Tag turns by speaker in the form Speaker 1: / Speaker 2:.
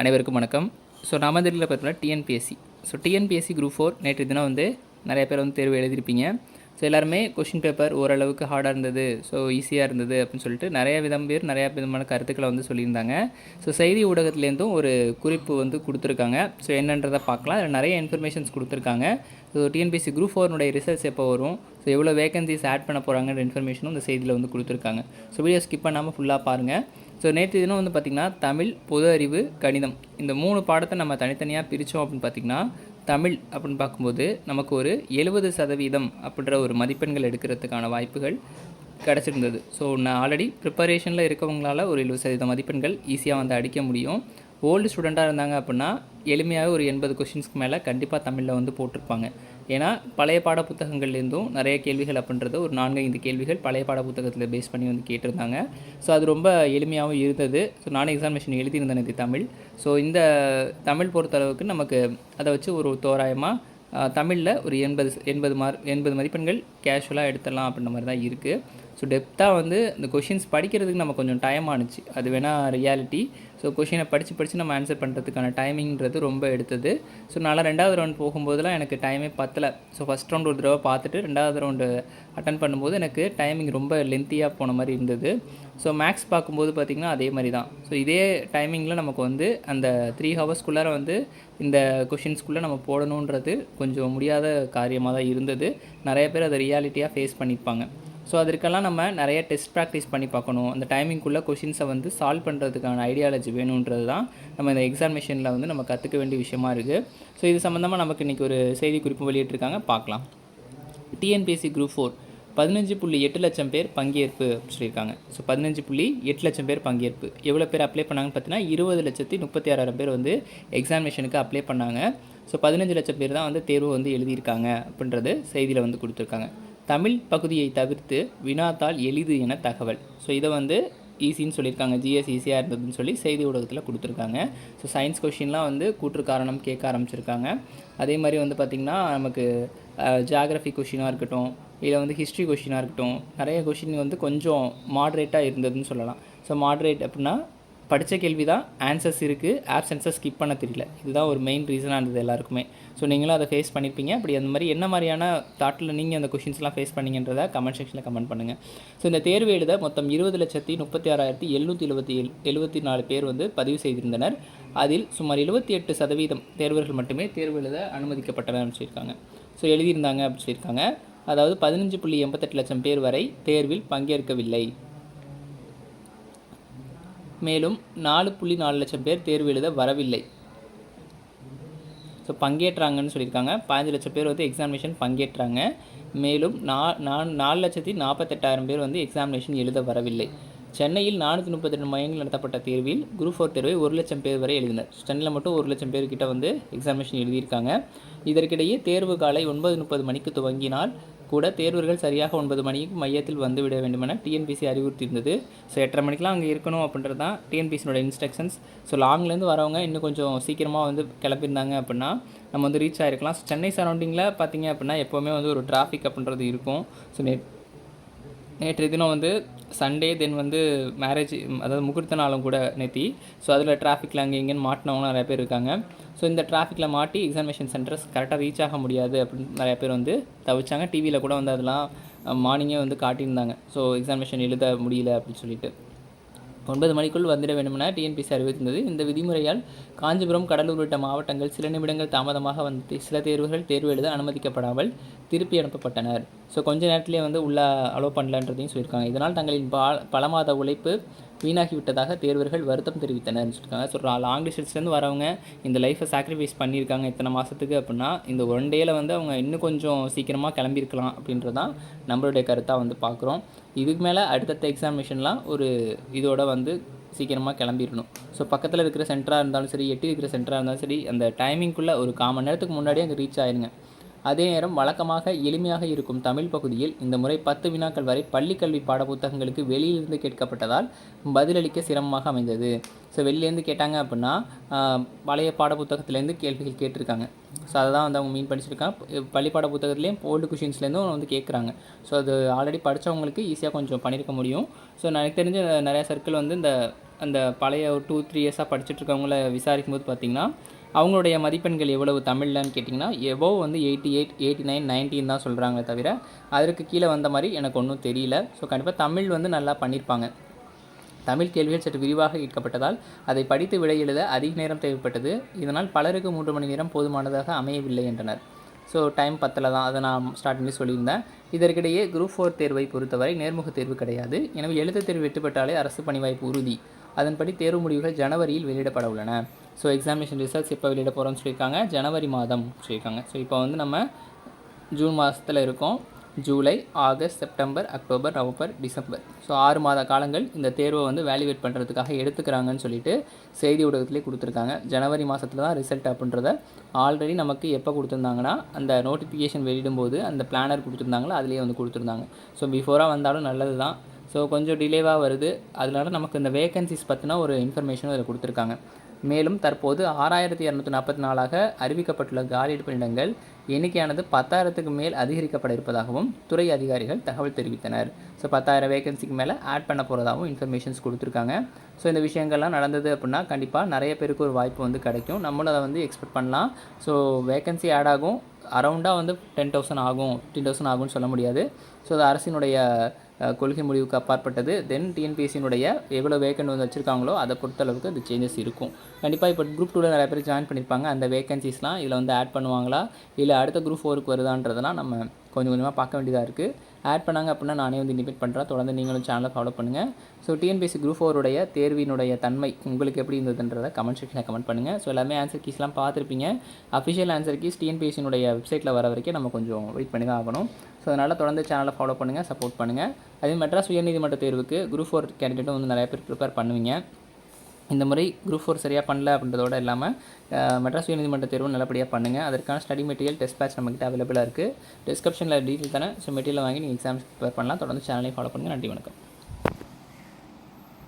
Speaker 1: அனைவருக்கும் வணக்கம். ஸோ நம்ம தெரியல பார்த்தோம்னா TNPSC so TNPSC group four நேற்று தினம் வந்து நிறைய பேர் வந்து தேர்வு எழுதியிருப்பீங்க. ஸோ எல்லாருமே கொஷின் பேப்பர் ஓரளவுக்கு ஹார்டாக இருந்தது. ஸோ ஈஸியாக இருந்தது அப்படின்னு சொல்லிட்டு நிறைய விதம் பேர் நிறையா விதமான கருத்துக்களை வந்து சொல்லியிருந்தாங்க. ஸோ செய்தி ஊடகத்துலேருந்தும் ஒரு குறிப்பு வந்து கொடுத்துருக்காங்க. ஸோ என்னன்றதை பார்க்கலாம். அதில் நிறைய இன்ஃபர்மேஷன்ஸ் கொடுத்துருக்காங்க. ஸோ டிஎன்பிஎஸ்சி குரூப் ஃபோர்னுடைய ரிசல்ட்ஸ் எப்போ வரும்? ஸோ எவ்வளோ வேகன்சிஸ் ஆட் பண்ண போகிறாங்கன்ற இன்ஃபர்மேஷனும் இந்த செய்தியில் வந்து கொடுத்துருக்காங்க. ஸோ வீடியோ ஸ்கிப் பண்ணாமல் ஃபுல்லாக பாருங்கள் ஸோ நேற்று தினம் வந்து பார்த்திங்கன்னா தமிழ் பொது அறிவு கணிதம் இந்த மூணு பாடத்தை நம்ம தனித்தனியாக பிரித்தோம் அப்படின்னு பார்த்திங்கன்னா தமிழ் அப்படின்னு பார்க்கும்போது நமக்கு ஒரு எழுபது சதவீதம் அப்படின்ற ஒரு மதிப்பெண்கள் எடுக்கிறதுக்கான வாய்ப்புகள் கிடச்சிருந்தது. ஸோ நான் ஆல்ரெடி ப்ரிப்பரேஷனில் இருக்கவங்களால் ஒரு எழுபது சதவீத மதிப்பெண்கள் ஈஸியாக வந்து அடிக்க முடியும். ஓல்டு ஸ்டூடெண்ட்டாக இருந்தாங்க அப்படின்னா எளிமையாக ஒரு எண்பது கொஷின்ஸ்க்கு மேலே கண்டிப்பாக தமிழில் வந்து போட்டிருப்பாங்க. ஏன்னா பழைய பாட புத்தகங்கள்லேருந்தும் நிறைய கேள்விகள் அப்படின்றது ஒரு நான்கு ஐந்து கேள்விகள் பழைய பாட புத்தகத்தில் பேஸ் பண்ணி வந்து கேட்டிருந்தாங்க. ஸோ அது ரொம்ப எளிமையாகவும் இருந்தது. ஸோ நானும் எக்ஸாமினேஷன் எழுதியிருந்தேன் இது தமிழ். ஸோ இந்த தமிழ் பொறுத்தளவுக்கு நமக்கு அதை வச்சு ஒரு தோராயமாக தமிழில் ஒரு எண்பது எண்பது மார்க் எண்பது மதிப்பெண்கள் கேஷுவலாக எடுத்துடலாம் அப்படின்ற மாதிரி தான் இருக்குது ஸோ டெப்த்தாக வந்து இந்த கொஷின்ஸ் படிக்கிறதுக்கு நம்ம கொஞ்சம் டைம் ஆணுச்சு. அது வேணால் ரியாலிட்டி ஸோ கொஷினை படித்து படித்து நம்ம ஆன்சர் பண்ணுறதுக்கான டைமிங்கிறது ரொம்ப எடுத்தது. ஸோ நான் ரெண்டாவது ரவுண்ட் போகும்போதெல்லாம் எனக்கு டைமே பத்தலை. ஸோ ஃபஸ்ட் ரவுண்ட் ஒரு தடவை பார்த்துட்டு ரெண்டாவது ரவுண்டு அட்டன் பண்ணும்போது எனக்கு டைமிங் ரொம்ப லென்த்தியாக போன மாதிரி இருந்தது. ஸோ மேக்ஸ் பார்க்கும்போது பார்த்திங்கன்னா அதே மாதிரி தான். ஸோ இதே டைமிங்கில் நமக்கு வந்து அந்த த்ரீ ஹவர்ஸ்க்குள்ளார வந்து இந்த கொஷின்ஸ்குள்ளே நம்ம போடணுன்றது கொஞ்சம் முடியாத காரியமாக தான் இருந்தது. நிறைய பேர் அதை ரியாலிட்டியாக ஃபேஸ் பண்ணியிருப்பாங்க. ஸோ அதற்கெல்லாம் நம்ம நிறைய டெஸ்ட் ப்ராக்டிஸ் பண்ணி பார்க்கணும். அந்த டைமிங்குள்ளே கொஷின்ஸை வந்து சால்வ் பண்ணுறதுக்கான ஐடியாலஜி வேணுன்றது தான் நம்ம இந்த எக்ஸாமினேஷனில் வந்து நம்ம கற்றுக்க வேண்டிய விஷயமா இருக்குது ஸோ இது சம்மந்தமாக நமக்கு இன்றைக்கி ஒரு செய்தி குறிப்பு வெளியிட்டிருக்காங்க. பார்க்கலாம். டிஎன்பிஎஸ்சி குரூப் ஃபோர் பதினஞ்சு புள்ளி எட்டு லட்சம் பேர் பங்கேற்பு சொல்லியிருக்காங்க. ஸோ பதினஞ்சு புள்ளி எட்டு லட்சம் பேர் பங்கேற்பு. எவ்வளோ பேர் அப்ளை பண்ணாங்கன்னு பார்த்தீங்கன்னா இருபது லட்சத்தி முப்பத்தி ஆறாயிரம் பேர் வந்து எக்ஸாமினேஷனுக்கு அப்ளை பண்ணாங்க. ஸோ பதினஞ்சு லட்சம் பேர் தான் வந்து தேர்வு வந்து எழுதியிருக்காங்க அப்படின்றது செய்தியில் வந்து கொடுத்துருக்காங்க. தமிழ் பகுதியை தவிர்த்து வினாத்தாள் எளிது என தகவல். ஸோ இதை வந்து ஈஸின்னு சொல்லியிருக்காங்க. ஜிஎஸ் ஈஸியாக இருந்ததுன்னு சொல்லி செய்தி ஊடகத்தில் கொடுத்துருக்காங்க. ஸோ சயின்ஸ் கொஷின்லாம் வந்து கூற்று காரணம் கேட்க ஆரம்பிச்சிருக்காங்க. அதே மாதிரி வந்து பார்த்திங்கன்னா நமக்கு ஜியாகிரஃபி கொஷினாக இருக்கட்டும் இல்லை வந்து ஹிஸ்ட்ரி கொஷினாக இருக்கட்டும் நிறைய கொஷின் வந்து கொஞ்சம் மாட்ரேட்டாக இருந்ததுன்னு சொல்லலாம். ஸோ மாட்ரேட் அப்படின்னா படித்த கேள்வி தான் ஆன்சர்ஸ் இருக்குது ஆப்சன்ஸை ஸ்கிப் பண்ண தெரியல. இதுதான் ஒரு மெயின் ரீசனாக இருந்தது எல்லாருக்குமே. ஸோ நீங்களும் அதை ஃபேஸ் பண்ணியிருப்பீங்க அப்படி அந்த மாதிரி என்ன மாதிரியான தாட்டில் நீங்கள் அந்த கொஷின்ஸ்லாம் ஃபேஸ் பண்ணீங்கன்றதை கமெண்ட் செக்ஷனில் கமெண்ட் பண்ணுங்கள் ஸோ இந்த தேர்வு எழுத மொத்தம் இருபது லட்சத்தி முப்பத்தி ஆறாயிரத்தி எழுநூற்றி எழுபத்தி ஏழு எழுபத்தி நாலு பேர் வந்து பதிவு செய்திருந்தனர். அதில் சுமார் எழுபத்தி எட்டு சதவீதம் தேர்வர்கள் மட்டுமே தேர்வு எழுத அனுமதிக்கப்பட்டனர் சொல்லியிருக்காங்க ஸோ எழுதியிருந்தாங்க அப்படின்னு சொல்லியிருக்காங்க. அதாவது பதினஞ்சு புள்ளி எண்பத்தெட்டு லட்சம் பேர் வரை தேர்வில் பங்கேற்கவில்லை. மேலும் நாலு புள்ளி நாலு லட்சம் பேர் தேர்வு எழுத வரவில்லை. ஸோ பங்கேற்றாங்கன்னு சொல்லியிருக்காங்க. பதினஞ்சு லட்சம் பேர் வந்து எக்ஸாமினேஷன் பங்கேற்றாங்க. மேலும் நா நான் நாலு லட்சத்தி நாற்பத்தெட்டாயிரம் பேர் வந்து எக்ஸாமினேஷன் எழுத வரவில்லை. சென்னையில் நானூற்றி முப்பத்தி ரெண்டு மையங்கள் நடத்தப்பட்ட தேர்வில் குரூப் ஃபோர் தேர்வை ஒரு லட்சம் பேர் வரை எழுதினர். சென்னையில் மட்டும் ஒரு லட்சம் பேர்கிட்ட வந்து எக்ஸாமினேஷன் எழுதியிருக்காங்க. இதற்கிடையே தேர்வு காலை ஒன்பது முப்பது மணிக்கு துவங்கினால் கூட தேர்வர்கள் சரியாக ஒன்பது மணிக்கு மையத்தில் வந்துவிட வேண்டுமென டிஎன்பிசி அறிவுறுத்தியிருந்தது. ஸோ எட்டரை மணிக்கெலாம் அங்கே இருக்கணும் அப்படின்றது தான் டிஎன்பிசியோட இன்ஸ்ட்ரக்ஷன்ஸ் ஸோ லாங்லேருந்து வரவங்க இன்னும் கொஞ்சம் சீக்கிரமாக வந்து கிளம்பியிருந்தாங்க அப்படின்னா நம்ம வந்து ரீச் ஆகிருக்கலாம் சென்னை சரௌண்டிங்கில் பார்த்தீங்க அப்படின்னா எப்போவுமே வந்து ஒரு டிராஃபிக் அப்படின்றது இருக்கும். ஸோ நே நேற்று தினம் வந்து சண்டே தென் வந்து மேரேஜ் அதாவது முகூர்த்த நாளும் கூட நேத்தி. ஸோ அதில் டிராஃபிக்கில் அங்கே இங்கேன்னு மாட்டினவங்க நிறைய பேர் இருக்காங்க. ஸோ இந்த டிராஃபிக்கில் மாட்டி எக்ஸாமினேஷன் சென்டர்ஸ் கரெக்டாக ரீச் ஆக முடியாது அப்படின்னு நிறைய பேர் வந்து தவிச்சாங்க. டிவியில் கூட வந்து அதெல்லாம் மார்னிங்கே வந்து காட்டியிருந்தாங்க. ஸோ எக்ஸாமினேஷன் எழுத முடியல அப்படின்னு சொல்லிட்டு. ஒன்பது மணிக்குள் வந்துட வேண்டுமென டிஎன்பிசி அறிவித்திருந்தது இந்த விதிமுறையால் காஞ்சிபுரம் கடலூர் உள்ளிட்ட மாவட்டங்கள் சில நிமிடங்கள் தாமதமாக வந்து சில தேர்வுகள் தேர்வு எழுத அனுமதிக்கப்படாமல் திருப்பி அனுப்பப்பட்டனர். ஸோ கொஞ்ச நேரத்திலே வந்து உள்ள அலோவ் பண்ணலன்றதையும் சொல்லியிருக்காங்க. இதனால் தங்களின் பா பல மாத உழைப்பு வீணாகிவிட்டதாக தேர்வர்கள் வருத்தம் தெரிவித்தனர் சொல்லியிருக்காங்க ஸோ லாங் டிஸ்டன்ஸ்லேருந்து வரவங்க இந்த லைஃப்பை சாக்ரிஃபைஸ் பண்ணியிருக்காங்க இத்தனை மாதத்துக்கு அப்படின்னா இந்த ஒன் டேயில் வந்து அவங்க இன்னும் கொஞ்சம் சீக்கிரமாக கிளம்பியிருக்கலாம் அப்படின்றது தான் நம்மளுடைய கருத்தாக வந்து பார்க்குறோம். இதுக்கு மேலே அடுத்தடுத்த எக்ஸாமினேஷன்லாம் ஒரு இதோட வந்து சீக்கிரமாக கிளம்பிடணும் ஸோ பக்கத்தில் இருக்கிற சென்டராக இருந்தாலும் சரி எட்டி இருக்கிற சென்டராக இருந்தாலும் சரி அந்த டைமிங்குள்ளே ஒரு காமன் மணி நேரத்துக்கு முன்னாடியே அங்கே ரீச் ஆயிருங்க. அதே நேரம் வழக்கமாக எளிமையாக இருக்கும் தமிழ் பகுதியில் இந்த முறை பத்து வினாக்கள் வரை பள்ளிக்கல்வி பாடப்புத்தகங்களுக்கு வெளியிலிருந்து கேட்கப்பட்டதால் பதிலளிக்க சிரமமாக அமைந்தது. ஸோ வெளியிலேருந்து கேட்டாங்க அப்படின்னா பழைய பாடப்புத்தகத்துலேருந்து கேள்விகள் கேட்டிருக்காங்க. ஸோ அதை தான் வந்து அவங்க மீன் படிச்சிருக்காங்க. பள்ளி புத்தகத்துலேயும் ஓல்டு கொஷின்ஸ்லேருந்தும் வந்து கேட்குறாங்க. ஸோ அது ஆல்ரெடி படித்தவங்களுக்கு ஈஸியாக கொஞ்சம் பண்ணியிருக்க முடியும். ஸோ எனக்கு தெரிஞ்ச நிறையா சர்க்கிள் வந்து இந்த அந்த பழைய ஒரு டூ த்ரீ இயர்ஸாக படிச்சுட்டு இருக்கவங்கள விசாரிக்கும் போது பார்த்தீங்கன்னா அவங்களுடைய மதிப்பெண்கள் எவ்வளவு தமிழ்லன்னு கேட்டிங்கன்னா எபோவ் வந்து eighty eight eighty nine nineteen தான் சொல்கிறாங்க தவிர அதற்கு கீழே வந்த மாதிரி எனக்கு ஒன்றும் தெரியல. ஸோ கண்டிப்பாக தமிழ் வந்து நல்லா பண்ணியிருப்பாங்க தமிழ் கேள்விகள் சற்று விரிவாக கேட்கப்பட்டதால் அதை படித்து விடை எழுத அதிக நேரம் தேவைப்பட்டது. இதனால் பலருக்கு மூன்று மணி நேரம் போதுமானதாக அமையவில்லை என்றனர். ஸோ டைம் பத்தில் தான். அதை நான் ஸ்டார்டிங்லேயே சொல்லியிருந்தேன். இதற்கிடையே குரூப் ஃபோர் தேர்வை பொறுத்தவரை நேர்முக தேர்வு கிடையாது. எனவே எழுத்துத் தேர்வு வெற்றி பெற்றாலே அரசு பணி வாய்ப்பு உறுதி. அதன்படி தேர்வு முடிவுகள் ஜனவரியில் வெளியிடப்பட உள்ளன. ஸோ எக்ஸாமினேஷன் ரிசல்ட்ஸ் எப்போ வெளியிட போகிறோம்னு சொல்லியிருக்காங்க. ஜனவரி மாதம் சொல்லியிருக்காங்க. ஸோ இப்போ வந்து நம்ம ஜூன் மாதத்தில் இருக்கோம். July August September October November December. So ஆறு மாத காலங்கள் இந்த தேர்வை வந்து வேல்யூவேட் பண்ணுறதுக்காக எடுத்துக்கிறாங்கன்னு சொல்லிட்டு செய்தி ஊடகத்திலே கொடுத்துருக்காங்க. ஜனவரி மாதத்தில் தான் ரிசல்ட் அப்படின்றத ஆல்ரெடி நமக்கு எப்போ கொடுத்துருந்தாங்கன்னா அந்த நோட்டிஃபிகேஷன் வெளியிடும்போது அந்த பிளானர் கொடுத்துருந்தாங்களோ அதுலேயே வந்து கொடுத்துருந்தாங்க. ஸோ பிஃபோராக வந்தாலும் நல்லது தான் ஸோ கொஞ்சம் டிலேவாக வருது. அதனால நமக்கு இந்த வேகன்சிஸ் பற்றினா ஒரு இன்ஃபர்மேஷனும் இதில் கொடுத்துருக்காங்க. மேலும் தற்போது ஆறாயிரத்தி இரநூத்தி நாற்பத்தி நாலாக அறிவிக்கப்பட்டுள்ள காலி பணியிடங்கள் எண்ணிக்கையானது பத்தாயிரத்துக்கு மேல் அதிகரிக்கப்பட இருப்பதாகவும் துறை அதிகாரிகள் தகவல் தெரிவித்தனர். ஸோ பத்தாயிரம் வேகன்சிக்கு மேலே ஆட் பண்ண போகிறதாகவும் இன்ஃபர்மேஷன்ஸ் கொடுத்துருக்காங்க. ஸோ இந்த விஷயங்கள்லாம் நடந்தது அப்படின்னா கண்டிப்பாக நிறைய பேருக்கு ஒரு வாய்ப்பு வந்து கிடைக்கும். நம்மளும் அதை வந்து எக்ஸ்பெக்ட் பண்ணலாம். ஸோ வேகன்சி ஆட் ஆகும். அரௌண்டாக வந்து டென் தௌசண்ட் ஆகும். ஃபிஃப்டீன் தௌசண்ட் ஆகும்னு சொல்ல முடியாது. ஸோ அது அரசினுடைய கொள்கை முடிவுக்கு அப்பாற்பட்டது. தென் டிஎன்பிஎஸ்சியினுடைய எவ்வளோ வேக்கன்ட் வந்து வச்சுருக்காங்களோ அதை பொறுத்தளவுக்கு அது சேஞ்சஸ் இருக்கும். கண்டிப்பாக இப்போ குரூப் டூவில் நிறைய பேர் ஜாயின் பண்ணியிருப்பாங்க அந்த வேகன்சிஸ்லாம் இதில் வந்து ஆட் பண்ணுவாங்களா? இல்லை அடுத்த குரூப் ஃபோருக்கு வருதான்றதெல்லாம் நம்ம கொஞ்சம் கொஞ்சமாக பார்க்க வேண்டியதாக இருக்குது ஆட் பண்ணாங்க அப்படின்னா நானே வந்து இனிமேட் பண்ணுறேன் தொடர்ந்து நீங்களும் சேனலை ஃபாலோ பண்ணுங்கள் ஸோ டிஎன்பிஎஸ்சி குரூப் ஃபோருடைய தேர்வினுடைய தன்மை உங்களுக்கு எப்படி இருந்ததுன்றதை கமெண்ட் செக்ஷனில் கமெண்ட் பண்ணுங்கள் ஸோ எல்லாமே ஆன்சர் கீஸ்லாம் பார்த்துருப்பீங்க. அஃபிஷியல் ஆன்சர் கீஸ் டிஎன்பிஎஸ்சினுடைய வெப்சைட்டில் வர வரைக்கும் நம்ம கொஞ்சம் வெயிட் பண்ணி தான் ஆகணும். ஸோ அதனால் தொடர்ந்து சேனலை ஃபாலோ பண்ணுங்கள் சப்போர்ட் பண்ணுங்கள் அதே மெட்ராஸ் உயர்நீதிமன்ற தேர்வுக்கு குரூப் ஃபோர் கேண்டிடேட்டும் வந்து நிறைய பேர் ப்ரிப்பேர் பண்ணுவீங்க. இந்த முறை குரூப் ஃபோர் சரியாக பண்ணல அப்படின்றதோட இல்லாமல் மெட்ராஸ் உயர்நீதிமன்ற தேர்வு நல்லபடியாக பண்ணுங்கள் அதற்கான ஸ்டடி மெட்டீரியல் டெஸ்ட் பேட்ச் நம்மகிட்ட அவைலபிளாக இருக்குது டிஸ்கிரிப்ஷனில் டீட்டெயில் தரேன் ஸோ மெட்டீரியல் வாங்கி நீங்கள் எக்ஸாம்ஸ் ப்ரிப்பேர் பண்ணலாம். தொடர்ந்து சேனலையும் ஃபாலோ பண்ணுங்கள் நன்றி வணக்கம்.